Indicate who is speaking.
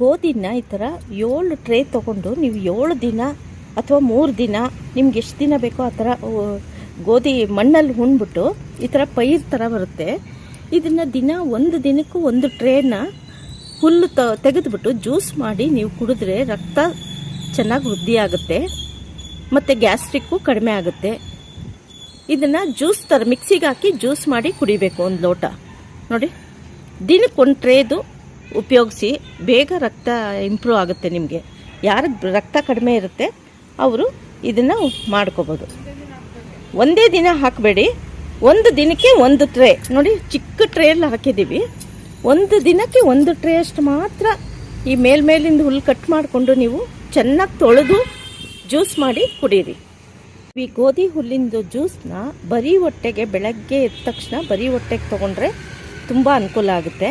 Speaker 1: ಗೋಧಿನ ಈ ಥರ ಏಳು ಟ್ರೇ ತೊಗೊಂಡು ನೀವು ಏಳು ದಿನ ಅಥವಾ ಮೂರು ದಿನ ನಿಮ್ಗೆ ಎಷ್ಟು ದಿನ ಬೇಕೋ ಆ ಥರ ಗೋಧಿ ಮಣ್ಣಲ್ಲಿ ಹುಣ್ಬಿಟ್ಟು ಈ ಥರ ಪೈರ್ ಥರ ಬರುತ್ತೆ. ಇದನ್ನು ದಿನ ಒಂದು ದಿನಕ್ಕೂ ಒಂದು ಟ್ರೇನ ಹುಲ್ಲು ತ, ತೆಗೆದುಬಿಟ್ಟು ಜ್ಯೂಸ್ ಮಾಡಿ ನೀವು ಕುಡಿದ್ರೆ ರಕ್ತ ಚೆನ್ನಾಗಿ ವೃದ್ಧಿ ಆಗುತ್ತೆ, ಮತ್ತು ಗ್ಯಾಸ್ಟ್ರಿಕ್ಕು ಕಡಿಮೆ ಆಗುತ್ತೆ. ಇದನ್ನು ಜ್ಯೂಸ್ ಥರ ಮಿಕ್ಸಿಗೆ ಹಾಕಿ ಜ್ಯೂಸ್ ಮಾಡಿ ಕುಡಿಬೇಕು ಒಂದು ಲೋಟ. ನೋಡಿ, ದಿನಕ್ಕೊಂದು ಟ್ರೇದು ಉಪಯೋಗಿಸಿ ಬೇಗ ರಕ್ತ ಇಂಪ್ರೂವ್ ಆಗುತ್ತೆ ನಿಮಗೆ. ಯಾರಿಗೆ ರಕ್ತ ಕಡಿಮೆ ಇರುತ್ತೆ, ಅವರು ಇದನ್ನು ಮಾಡ್ಕೋಬೋದು. ಒಂದೇ ದಿನ ಹಾಕಬೇಡಿ. ಒಂದು ದಿನಕ್ಕೆ ಒಂದು ಟ್ರೇ ನೋಡಿ, ಚಿಕ್ಕ ಟ್ರೇಯಲ್ಲಿ ಹಾಕಿದ್ದೀವಿ. ಒಂದು ದಿನಕ್ಕೆ ಒಂದು ಟ್ರೇ ಅಷ್ಟು ಮಾತ್ರ ಈ ಮೇಲ್ಮೇಲಿಂದ ಹುಲ್ಲು ಕಟ್ ಮಾಡಿಕೊಂಡು ನೀವು ಚೆನ್ನಾಗಿ ತೊಳೆದು ಜ್ಯೂಸ್ ಮಾಡಿ ಕುಡೀರಿ. ಈ ಗೋಧಿ ಹುಲ್ಲಿಂದು ಜ್ಯೂಸ್ನ ಬರೀ ಹೊಟ್ಟೆಗೆ ಬೆಳಗ್ಗೆ ಎದ್ದ ತಕ್ಷಣ ಬರೀ ಹೊಟ್ಟೆಗೆ ತೊಗೊಂಡ್ರೆ ತುಂಬ ಅನುಕೂಲ ಆಗುತ್ತೆ.